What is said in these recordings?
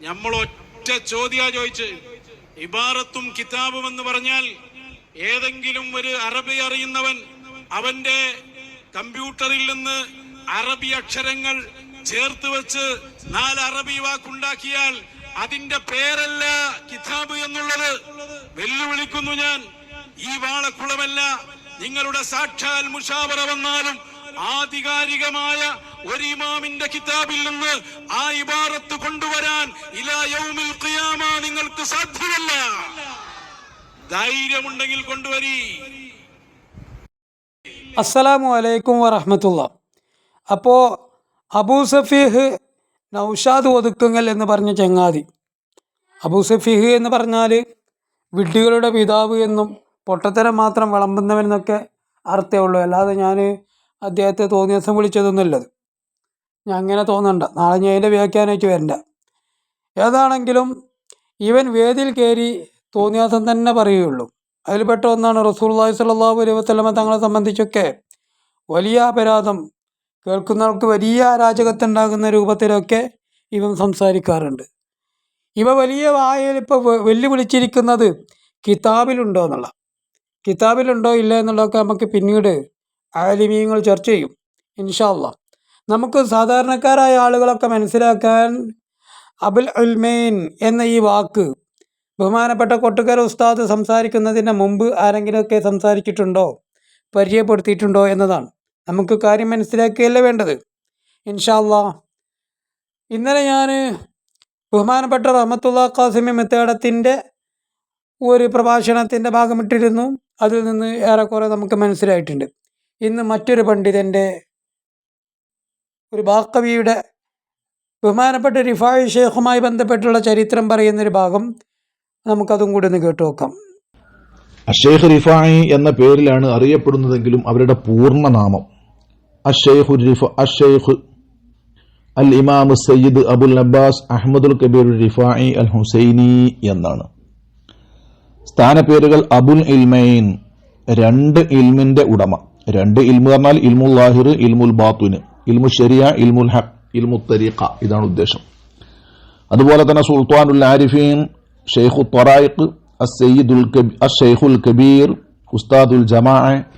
നമ്മൾ ഒറ്റ ചോദ്യ ചോദിച്ച്. ഇബാറത്തും കിതാബും എന്ന് പറഞ്ഞാൽ ഏതെങ്കിലും ഒരു അറബി അറിയുന്നവൻ അവന്റെ കമ്പ്യൂട്ടറിൽ നിന്ന് അറബി അക്ഷരങ്ങൾ ചേർത്ത് വെച്ച് നാല് അറബി വാക്കുണ്ടാക്കിയാൽ അതിന്റെ പേരല്ല കിതാബ് എന്നുള്ളത്. വെല്ലുവിളിക്കുന്നു ഞാൻ. ഈ വാളക്കുളമല്ല നിങ്ങളുടെ സാക്ഷാൽ മുഷാവറ വന്നാലും ആധികാരികമായ ഒരു ഇമാമിന്റെ കിതാബിൽ നിന്ന് ആ ഇബാറത്ത് കൊണ്ടുവരാൻ ഇലാ യൗമിൽ ഖിയാമ നിങ്ങൾക്ക് സാധ്യമല്ല. ധൈര്യമുണ്ടെങ്കിൽ കൊണ്ടുവരി. അസ്സലാമു അലൈക്കും വറഹമത്തുള്ള അപ്പോ അബൂ സഫീഹ് നൗഷാദ് ഒതുക്കുങ്ങൽ എന്ന് പറഞ്ഞ ചങ്ങാതി. അബൂ സഫീഹ് എന്ന് പറഞ്ഞാൽ വിഡ്ഢികളുടെ പിതാവ് എന്നും പൊട്ടത്തരം മാത്രം വിളമ്പുന്നവനെന്നൊക്കെ അർത്ഥമേ ഉള്ളൂ. അല്ലാതെ ഞാൻ അദ്ദേഹത്തെ തോന്നിയ ദിവസം വിളിച്ചതൊന്നുമില്ലത് ഞാൻ അങ്ങനെ തോന്നണ്ട. നാളെ ഞാൻ അതിന്റെ വ്യാഖ്യാനമായിട്ട് വരണ്ട. ഏതാണെങ്കിലും ഇവൻ വേദിയിൽ കയറി തോന്നിയാസം തന്നെ പറയുകയുള്ളൂ. അതിൽപ്പെട്ട ഒന്നാണ് റസൂൽല്ലാഹി സ്വല്ലല്ലാഹു അലൈഹി വസല്ലമ തങ്ങളെ സംബന്ധിച്ചൊക്കെ വലിയ അപരാധം കേൾക്കുന്നവർക്ക് വലിയ അരാജകത്തുണ്ടാകുന്ന രൂപത്തിലൊക്കെ ഇവൻ സംസാരിക്കാറുണ്ട്. ഇവ വലിയ വായയിൽ ഇപ്പോൾ വെല്ലുവിളിച്ചിരിക്കുന്നത് കിതാബിലുണ്ടോ എന്നുള്ള. കിതാബിലുണ്ടോ ഇല്ല എന്നുള്ളതൊക്കെ നമുക്ക് പിന്നീട് ആലിമീങ്ങൾ ചർച്ച ചെയ്യും. ഇൻഷാല്ല നമുക്ക് സാധാരണക്കാരായ ആളുകളൊക്കെ മനസ്സിലാക്കാൻ അബുൽ ഉൽമേൻ എന്ന ഈ വാക്ക് ബഹുമാനപ്പെട്ട കൊട്ടുകര ഉസ്താദ് സംസാരിക്കുന്നതിന് മുമ്പ് ആരെങ്കിലുമൊക്കെ സംസാരിച്ചിട്ടുണ്ടോ? പരിചയപ്പെടുത്തിയിട്ടുണ്ടോ എന്നതാണ്. നമുക്ക് കാര്യം മനസ്സിലാക്കുകയല്ലേ വേണ്ടത്? ഇൻഷാല്ലാ ഇന്നലെ ഞാൻ ബഹുമാനപ്പെട്ട റഹമത്തുള്ള ഖാസിമി മെത്തേടത്തിന്റെ ഒരു പ്രഭാഷണത്തിന്റെ ഭാഗമിട്ടിരുന്നു. അതിൽ നിന്ന് ഏറെക്കുറെ നമുക്ക് മനസ്സിലായിട്ടുണ്ട്. ഇന്ന് മറ്റൊരു പണ്ഡിതന്റെ ഒരു ബാക്കവിയുടെ ബഹുമാനപ്പെട്ട റിഫായ് ഷേഖുമായി ബന്ധപ്പെട്ടുള്ള ചരിത്രം പറയുന്നൊരു ഭാഗം നമുക്കതും കൂടി ഒന്ന് കേട്ടു നോക്കാം. അഷേഖ് റിഫായി എന്ന പേരിലാണ് അറിയപ്പെടുന്നതെങ്കിലും അവരുടെ പൂർണനാമം അഷേഖു Rifa Ashaikh al Imam Sayyid Abul Abbas Ahmadul Kabir Rifai al Husaini എന്നാണ്. സ്ഥാനപ്പേരുകൾ അബുൽ ഇൽമൈൻ രണ്ട് ഇൽമിന്റെ ഉടമ. രണ്ട് ഇൽമു പറഞ്ഞാൽ ഇൽമുൽ ലാഹിർ ഇൽമുൽ ബാത്തുന്. ഇൽമു ഷെരിയ ഇൽമുൽ ഹഖ് ഇൽമു തരീഖ ഇതാണ് ഉദ്ദേശം. അതുപോലെ തന്നെ സുൽത്താനുൽ ആരിഫീൻ ഷെയ്ഖു ത്വറായിഖ് അസയ്യിദുൽ അഷെയ്ഖുൽ കബീർ ഉസ്താദുൽ ജമാ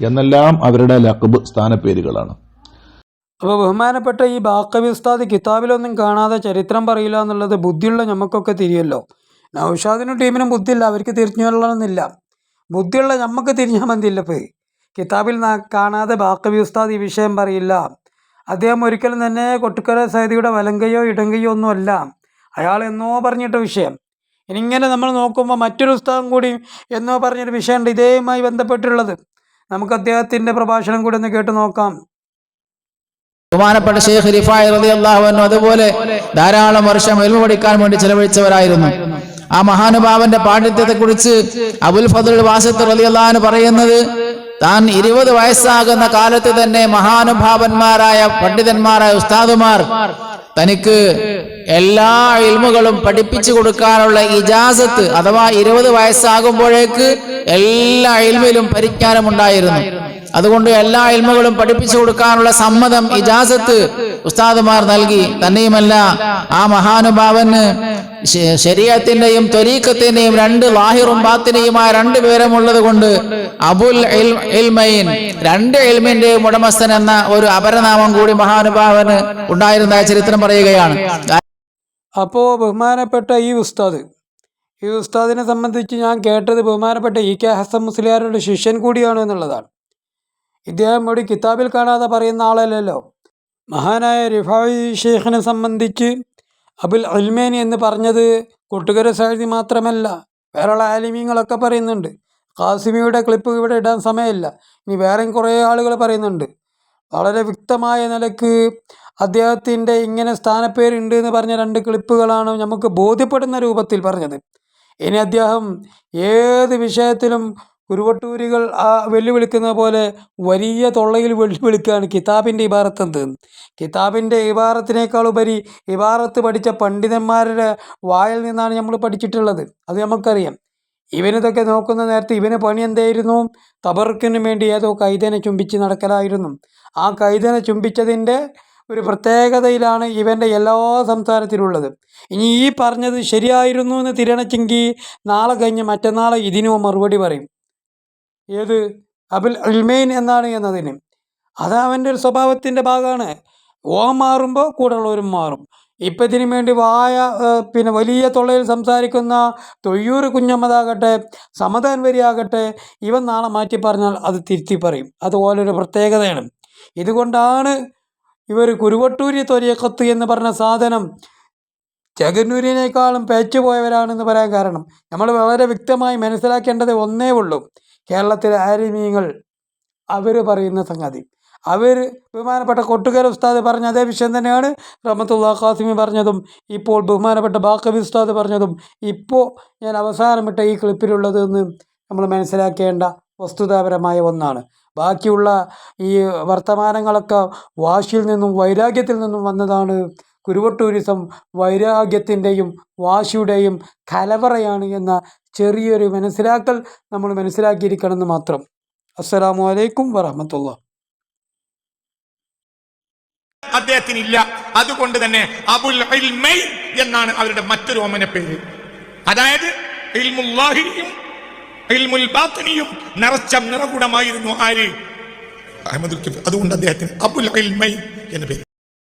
എന്നെല്ലാം അവരുടെ ലഖബ് സ്ഥാനപ്പേരുകളാണ്. അപ്പോൾ ബഹുമാനപ്പെട്ട ഈ ബാക്കബി ഉസ്താദ് കിതാബിലൊന്നും കാണാതെ ചരിത്രം പറയില്ല എന്നുള്ളത് ബുദ്ധിയുള്ള നമുക്കൊക്കെ തിരിയല്ലോ. നൗഷാദിനും ടീമിനും ബുദ്ധിയില്ല അവർക്ക് തിരിഞ്ഞു ബുദ്ധിയുള്ള നമുക്ക് തിരിഞ്ഞാൽ മതിയില്ല ഇപ്പോൾ കിതാബിൽ കാണാതെ ബാക്കബി ഉസ്താദ് ഈ വിഷയം പറയില്ല. അദ്ദേഹം ഒരിക്കലും തന്നെ കൊട്ടുക്കര സൈദിയുടെ വലങ്കയോ ഇടങ്കയോ ഒന്നുമല്ല. അയാൾ എന്നോ പറഞ്ഞിട്ട വിഷയം. ഇനിങ്ങനെ നമ്മൾ നോക്കുമ്പോൾ മറ്റൊരു ഉസ്താദം കൂടി എന്നോ പറഞ്ഞൊരു വിഷയമുണ്ട്. ഇതേയുമായി ബന്ധപ്പെട്ടുള്ളത് നമുക്ക് അദ്ദേഹത്തിന്റെ പ്രഭാഷണം കൂടി ഒന്ന് കേട്ട് നോക്കാം. ബഹുമാനപ്പെട്ട ഷെയ്ഖ് റിഫായ് റളിയല്ലാഹു അൻഹു അതുപോലെ ധാരാളം വർഷം എൽമ പഠിക്കാൻ വേണ്ടി ചെലവഴിച്ചവരായിരുന്നു. ആ മഹാനുഭാവന്റെ പാണ്ഡിത്യത്തെ കുറിച്ച് അബുൽ ഫതുൽ വാസിത്ത് റളിയല്ലാഹു പറയുന്നത് താൻ ഇരുപത് വയസ്സാകുന്ന കാലത്ത് തന്നെ മഹാനുഭാവന്മാരായ പണ്ഡിതന്മാരായ ഉസ്താദുമാർ തനിക്ക് എല്ലാ ഇൽമുകളും പഠിപ്പിച്ചു കൊടുക്കാനുള്ള ഇജാസത്ത് അഥവാ ഇരുപത് വയസ്സാകുമ്പോഴേക്ക് എല്ലാ ഇൽമിലും പരിജ്ഞാനമുണ്ടായിരുന്നു അതുകൊണ്ട് എല്ലാ ഇൽമുകളും പഠിപ്പിച്ചു കൊടുക്കാനുള്ള സമ്മതം ഇജാസത്ത് ഉസ്താദുമാർ നൽകി തന്നെയുമല്ല ആ മഹാനുഭാവന് ശരീരത്തിന്റെയും ത്വരീക്കത്തിന്റെയും രണ്ട് ലാഹിറും ബാത്തിനെയുമായ രണ്ട് പേരമുള്ളത് കൊണ്ട് അബുൽ ഇൽ- ഇൽമൈൻ രണ്ട് ഇൽമിന്റെയും ഉടമസ്ഥൻ എന്ന ഒരു അപരനാമം കൂടി മഹാനുഭാവന് ഉണ്ടായിരുന്ന ചരിത്രം പറയുകയാണ്. അപ്പോൾ ബഹുമാനപ്പെട്ട ഈ ഉസ്താദ് ഈ ഉസ്താദിനെ സംബന്ധിച്ച് ഞാൻ കേട്ടത് ബഹുമാനപ്പെട്ട ഇ കെ ഹസൻ മുസ്ലിയാരുടെ ശിഷ്യൻ കൂടിയാണ് എന്നുള്ളതാണ്. ഇദ്ദേഹം ഒരു കിതാബിൽ കാണാതെ പറയുന്ന ആളല്ലല്ലോ. മഹാനായ റിഫായി ഷെയ്ഖിനെ സംബന്ധിച്ച് അബുൽ അൽമേനി എന്ന് പറഞ്ഞത് കൊട്ടുകര സാഹിതി മാത്രമല്ല വേറെയുള്ള ആലിമീങ്ങളൊക്കെ പറയുന്നുണ്ട്. കാസിമിയുടെ ക്ലിപ്പ് ഇവിടെ ഇടാൻ സമയമില്ല. ഇനി വേറെയും കുറേ ആളുകൾ പറയുന്നുണ്ട്. വളരെ വ്യക്തമായ നിലയ്ക്ക് അദ്ദേഹത്തിന്റെ ഇങ്ങനെ സ്ഥാനപ്പേരുണ്ട് എന്ന് പറഞ്ഞ രണ്ട് ക്ലിപ്പുകളാണ് നമുക്ക് ബോധ്യപ്പെടുന്ന രൂപത്തിൽ പറഞ്ഞത്. ഇനി അദ്ദേഹം ഏത് വിഷയത്തിലും കുരുവട്ടൂരികൾ ആ വെല്ലുവിളിക്കുന്ന പോലെ വലിയ തൊള്ളയിൽ വെല്ലുവിളിക്കുകയാണ് കിതാബിന്റെ ഇബാറത്ത് എന്ത് കിതാബിന്റെ ഇബാറത്തിനേക്കാൾ ഉപരി ഇബാറത്ത് പഠിച്ച പണ്ഡിതന്മാരുടെ വായിൽ നിന്നാണ് നമ്മൾ പഠിച്ചിട്ടുള്ളത്. അത് നമുക്കറിയാം. ഇവനിതൊക്കെ നോക്കുന്ന നേരത്തെ ഇവന് പണി എന്തായിരുന്നു? തബർക്കിന് വേണ്ടി ഏതോ കൈതനെ ചുംബിച്ച് നടക്കലായിരുന്നു. ആ കൈതനെ ചുംബിച്ചതിന്റെ ഒരു പ്രത്യേകതയിലാണ് ഇവന്റെ എല്ലാ സംസാരത്തിലുള്ളത്. ഇനി ഈ പറഞ്ഞത് ശരിയായിരുന്നു എന്ന് തിരണച്ചെങ്കിൽ നാളെ കഴിഞ്ഞ് മറ്റന്നാളെ ഇതിനോ മറുപടി പറയും. ഏത്? അബുൽ അൽമൈൻ എന്നാണ് എന്നതിന്. അത് അവന്റെ ഒരു സ്വഭാവത്തിന്റെ ഭാഗമാണ്. ഓ മാറുമ്പോൾ കൂടെയുള്ളവരും മാറും. ഇപ്പം ഇതിനു വേണ്ടി വായ പിന്നെ വലിയ തൊള്ളയിൽ സംസാരിക്കുന്ന തൊയ്യൂർ കുഞ്ഞമ്മതാകട്ടെ സമതാൻ വരിയാകട്ടെ ഇവൻ നാളെ മാറ്റി പറഞ്ഞാൽ അത് തിരുത്തി പറയും അതുപോലൊരു പ്രത്യേകതയാണ്. ഇതുകൊണ്ടാണ് ഇവർ കുരുവട്ടൂരി തൊരിയക്കത്ത് എന്ന് പറഞ്ഞ സാധനം ജഗന്നൂരിനേക്കാളും പേച്ചു പോയവരാണെന്ന് പറയാൻ കാരണം. നമ്മൾ വളരെ വ്യക്തമായി മനസ്സിലാക്കേണ്ടത് ഒന്നേ ഉള്ളൂ. കേരളത്തിലെ ആരിമീങ്ങൾ അവർ പറയുന്ന സംഗതി. അവർ ബഹുമാനപ്പെട്ട കൊട്ടുകര ഉസ്താദ് പറഞ്ഞ അതേ വിഷയം തന്നെയാണ് റഹമത്തുള്ള ഖാസിമി പറഞ്ഞതും ഇപ്പോൾ ബഹുമാനപ്പെട്ട ബാക്കബി ഉസ്താദ് പറഞ്ഞതും. ഇപ്പോൾ ഞാൻ അവസാനമിട്ട ഈ ക്ലിപ്പിലുള്ളത് എന്ന് നമ്മൾ മനസ്സിലാക്കേണ്ട വസ്തുതാപരമായ ഒന്നാണ്. ബാക്കിയുള്ള ഈ വർത്തമാനങ്ങളൊക്കെ വാശിയിൽ നിന്നും വൈരാഗ്യത്തിൽ നിന്നും വന്നതാണ് കുരുവട്ടൂരിസം വൈരാഗ്യത്തിന്റെയും വാശിയുടെയും കലവറയാണ് എന്ന ചെറിയൊരു മനസ്സിലാക്കൽ നമ്മൾ മനസ്സിലാക്കിയിരിക്കണമെന്ന് മാത്രം. അസ്സലാമു അലൈക്കും വറഹമത്തുള്ള. അദ്ദേഹത്തിനില്ല. അതുകൊണ്ട് തന്നെ അബുൽ എന്നാണ് അവരുടെ മറ്റൊരു ഓമന പേര്. അതായത് നിറച്ച നിറകുടമായിരുന്നു ആര്? അഹമ്മദ് അതുകൊണ്ട് അദ്ദേഹത്തിന് അബുൽ എന്ന പേര്.